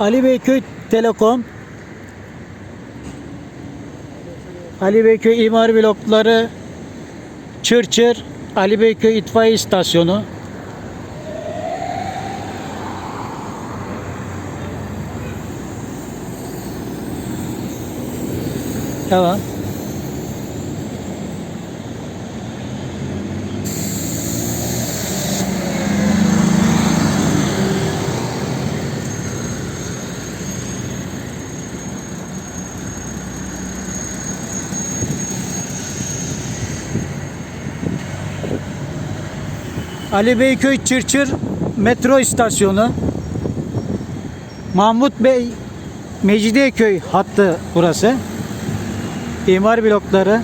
Ali Beyköy Telekom. Ali Beyköy imar blokları. Çırçır Ali Beyköy itfaiye istasyonu. Devam. Ali Beyköy Çırçır metro istasyonu. Mahmut Bey Mecidiyeköy hattı burası. İmar blokları.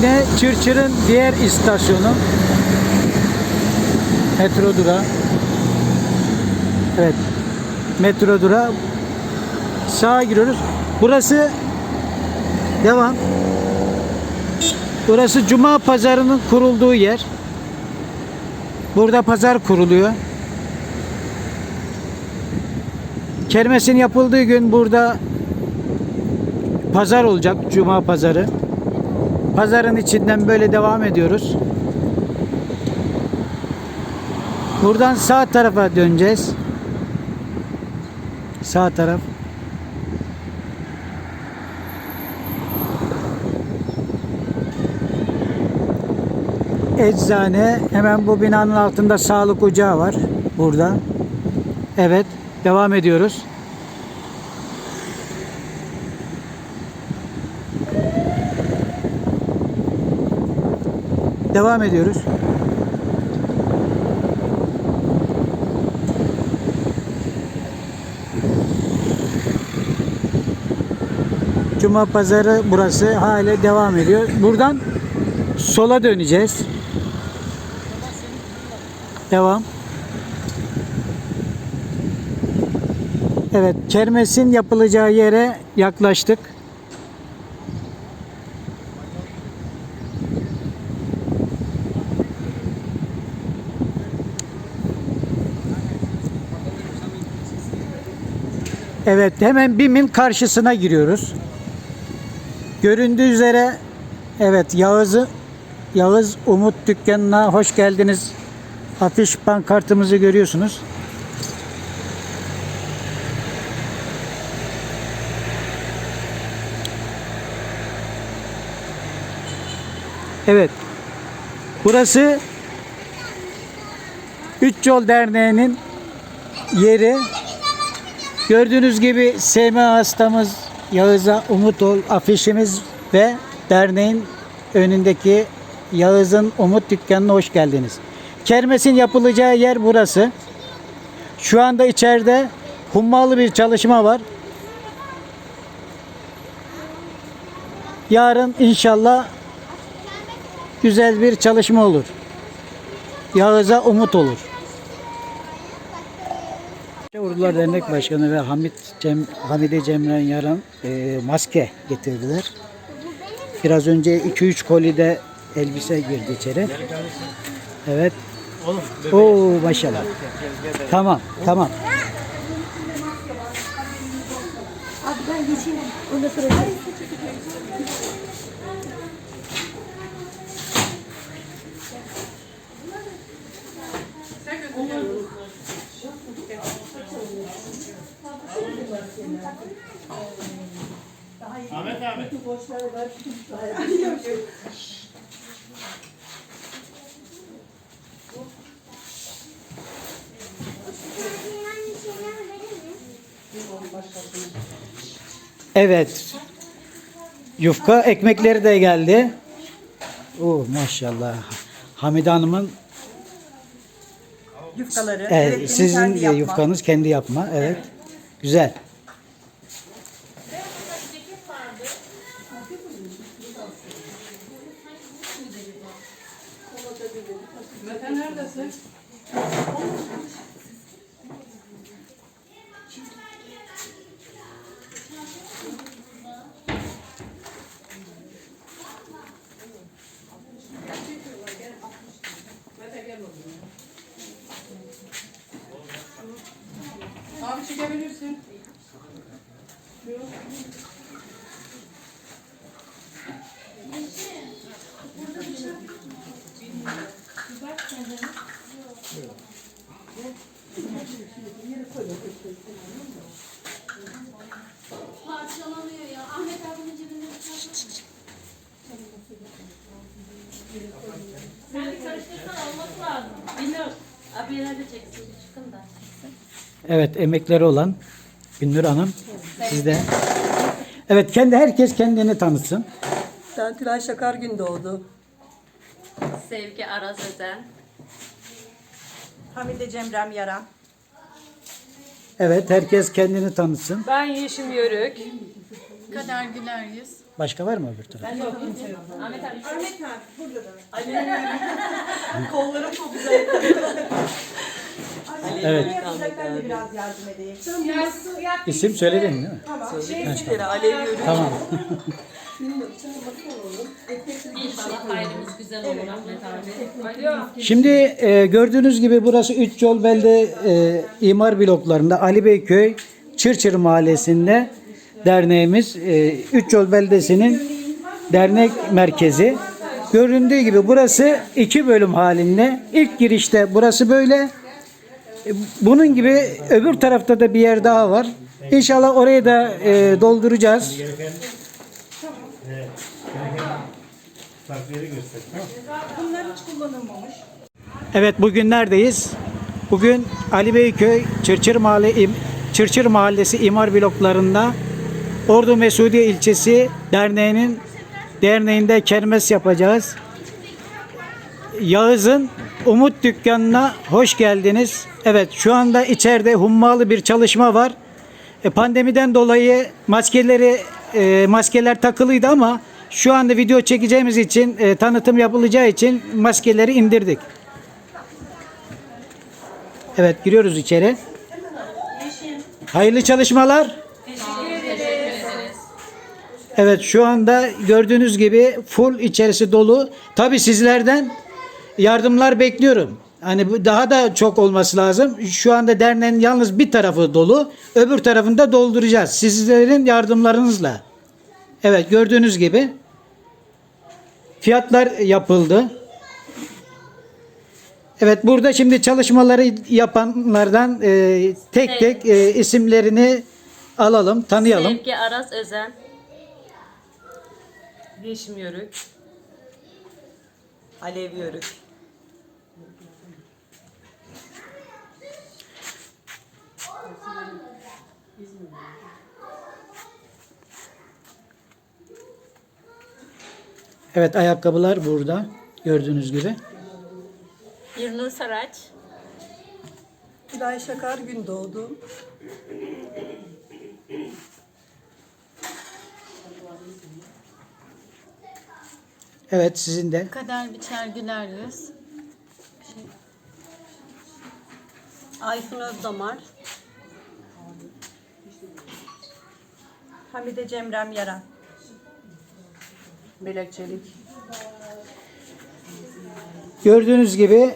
Yine Çırçır'ın diğer istasyonu. Metro durağı. Evet. Metro durağı. Sağa giriyoruz. Burası devam. Burası Cuma pazarının kurulduğu yer. Burada pazar kuruluyor. Kermesin yapıldığı gün burada pazar olacak. Cuma pazarı. Pazarın içinden böyle devam ediyoruz. Buradan sağ tarafa döneceğiz. Sağ taraf. Eczane hemen bu binanın altında sağlık ocağı var. Burada. Evet. Devam ediyoruz. Devam ediyoruz. Cuma pazarı burası hala devam ediyor. Buradan sola döneceğiz. Devam. Evet, kermesin yapılacağı yere yaklaştık. Evet hemen BİM'in karşısına giriyoruz. Göründüğü üzere evet Yağız'ı Yağız Umut dükkanına hoş geldiniz. Afiş pankartımızı görüyorsunuz. Evet. Burası Üç Yol Derneği'nin yeri. Gördüğünüz gibi SMA hastamız Yağız'a Umut Ol afişimiz ve derneğin önündeki Yağız'ın Umut dükkanına hoş geldiniz. Kermesin yapılacağı yer burası. Şu anda içeride hummalı bir çalışma var. Yarın inşallah güzel bir çalışma olur. Yağız'a umut olur. Urdular Dernek Başkanı ve Hamit Cem, Hamide Cemren Yaran e, maske getirdiler. Biraz önce 2-3 kolide elbise girdi içeri. Evet. Oo maşallah. Tamam, tamam. Abi ben geçeyim. Ondan sonra Evet. Yufka ekmekleri de geldi. Oo maşallah. Hamide Hanım'ın Yufkaları. e, ürettiğimiz sizin kendi yufkanız kendi yapma. Evet. Güzel. Mete neredesin? Abi çekebilirsin. Parçalanıyor ya. Ahmet abinin cebinde bir tane. Sen bir karıştırsan olması lazım. Bilmiyorum. Abiyeler de çeksin. Çıkın da. Evet emekleri olan Gündür Hanım sizde. Evet kendi herkes kendini tanıtsın. Ben Tülay Şakar Gündoğdu. Sevgi Araz Özen. Hamide Cemrem Yaran. Evet herkes kendini tanıtsın. Ben Yeşim Yörük. Kader Güler Yüz. Başka var mı öbür tarafta? Ahmet abi. Kollarım çok güzel. Evet. Ben de biraz yardım edeyim. İsim söyledin değil mi? Şeyleri Alev Yörük. Tamam. Şimdi e, gördüğünüz gibi burası Üç Yol Belde e, imar bloklarında Ali Beyköy Çırçır Mahallesi'nde derneğimiz e, Üç Yol Beldesi'nin dernek merkezi. Göründüğü gibi burası iki bölüm halinde. İlk girişte burası böyle. E, Bunun gibi öbür tarafta da bir yer daha var. İnşallah orayı da e, dolduracağız. Evet bugün neredeyiz? Bugün Ali Beyköy Çırçır Mahalle Çırçır Mahallesi imar bloklarında Ordu Mesudiye ilçesi derneğinin derneğinde kermes yapacağız. Yağız'ın Umut Dükkanı'na hoş geldiniz. Evet şu anda içeride hummalı bir çalışma var. E, pandemiden dolayı maskeleri e, maskeler takılıydı ama şu anda video çekeceğimiz için e, tanıtım yapılacağı için maskeleri indirdik. Evet giriyoruz içeri. Hayırlı çalışmalar. Evet şu anda gördüğünüz gibi full içerisi dolu. Tabi sizlerden yardımlar bekliyorum. Hani daha da çok olması lazım. Şu anda derneğin yalnız bir tarafı dolu. Öbür tarafını da dolduracağız. Sizlerin yardımlarınızla. Evet gördüğünüz gibi fiyatlar yapıldı. Evet burada şimdi çalışmaları yapanlardan e, tek tek e, isimlerini alalım, tanıyalım. Sevgi Araz Özen. Yeşim Yörük. Alev Yörük. Evet ayakkabılar burada gördüğünüz gibi. İrnur Saraç. Tülay Şakar Gündoğdu. Evet sizin de. Kader Biçer Güler Yüz. Aysun Özdamar. Hamide Cemrem Yaran. Melek Çelik. Gördüğünüz gibi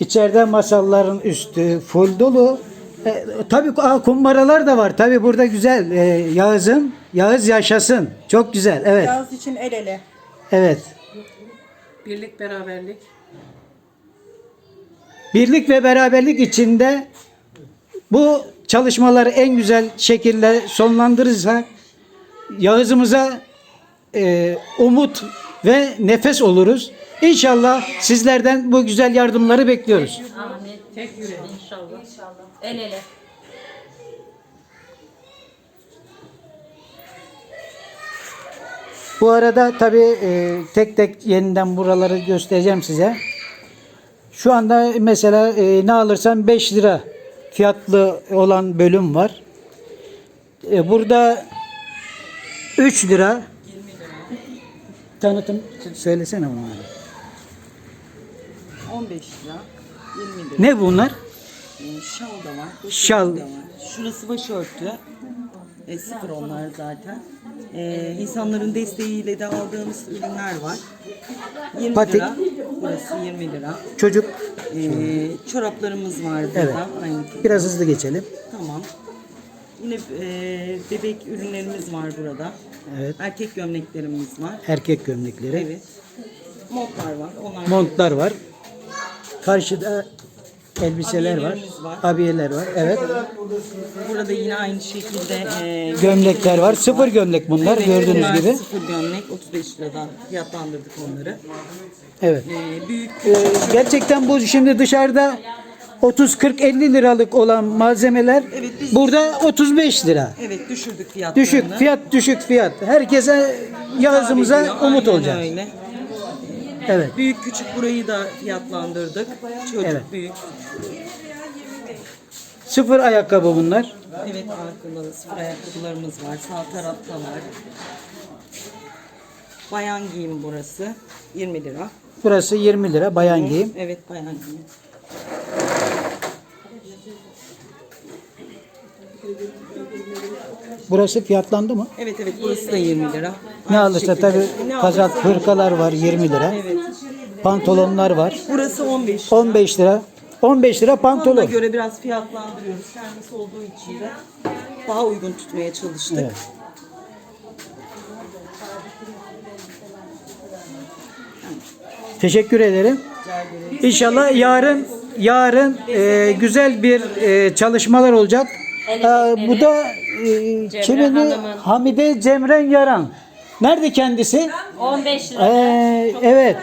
içeride masaların üstü full dolu. E, tabii aa, kumbaralar da var. Tabii burada güzel. E, Yağız'ın Yağız yaşasın. Çok güzel. Evet. Yaz için el ele. Evet. Birlik beraberlik. Birlik ve beraberlik içinde bu çalışmaları en güzel şekilde sonlandırırsak Yağız'ımıza e, umut ve nefes oluruz. İnşallah sizlerden bu güzel yardımları bekliyoruz. Amin. Tek yürek. İnşallah. İnşallah. El ele. Bu arada tabii e, tek tek yeniden buraları göstereceğim size. Şu anda mesela e, ne alırsam 5 lira fiyatlı olan bölüm var. E, burada 3 lira. Tanıtım söylesene bana. 15 lira, 20 lira. Ne bunlar? Ee, şal da var. Şal. Da var. Şurası başörtü. E, sıfır onlar zaten. Ee, insanların desteğiyle de aldığımız ürünler var. 20 Patik. lira. Burası 20 lira. Çocuk. Ee, çoraplarımız var burada. Evet. Aynı Biraz hızlı geçelim. Yine e, bebek ürünlerimiz var burada. Evet. Erkek gömleklerimiz var. Erkek gömlekleri. Evet. Montlar var. Onlar Montlar var. Karşıda elbiseler var. Abiyelerimiz var. Abiyeler var. Evet. Burada yine aynı şekilde e, Gömlekler var. Sıfır gömlek bunlar Evet, gördüğünüz bunlar gibi. Sıfır gömlek 35 liradan fiyatlandırdık onları. Evet. E, büyük Ee, gerçekten bu şimdi dışarıda 30 40 50 liralık olan malzemeler Evet, biz- burada 35 lira. evet düşürdük fiyatlarını. Düşük fiyat düşük fiyat. Herkese Yağız'ımıza umut olacağız. Öyle. Evet. Büyük küçük burayı da fiyatlandırdık. Çocuk Evet. büyük. Sıfır ayakkabı bunlar. Evet arkalı sıfır ayakkabılarımız var. Sağ tarafta var. Bayan giyim burası. 20 lira. Burası 20 lira bayan giyim. Evet bayan giyim. Burası fiyatlandı mı? Evet evet burası da 20 lira. Ne Aynı alırsa şekilde. tabi Ne kazak alırsa- hırkalar var 20 lira. Evet. Pantolonlar var. Burası 15 lira. 15 lira. 15 lira Ona pantolon. göre biraz fiyatlandırıyoruz. Kendisi olduğu için de daha uygun tutmaya çalıştık. Evet. Teşekkür ederim. İnşallah yarın yarın e, güzel bir e, çalışmalar olacak. E, bu da e, kimin? Hanım'ın. Hamide Cemren Yaran. Nerede kendisi? 15 lira. E, evet.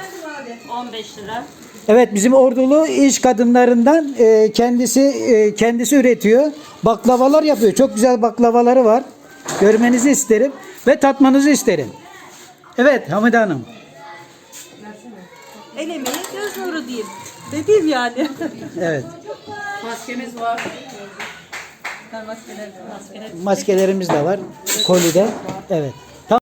15 lira. Evet bizim ordulu iş kadınlarından e, kendisi e, kendisi üretiyor. Baklavalar yapıyor. Çok güzel baklavaları var. Görmenizi isterim ve tatmanızı isterim. Evet Hamide Hanım. El emeği göz nuru diyeyim. Dediğim yani. Evet. Maskemiz var. Maskelerimiz de var. Kolide. Evet.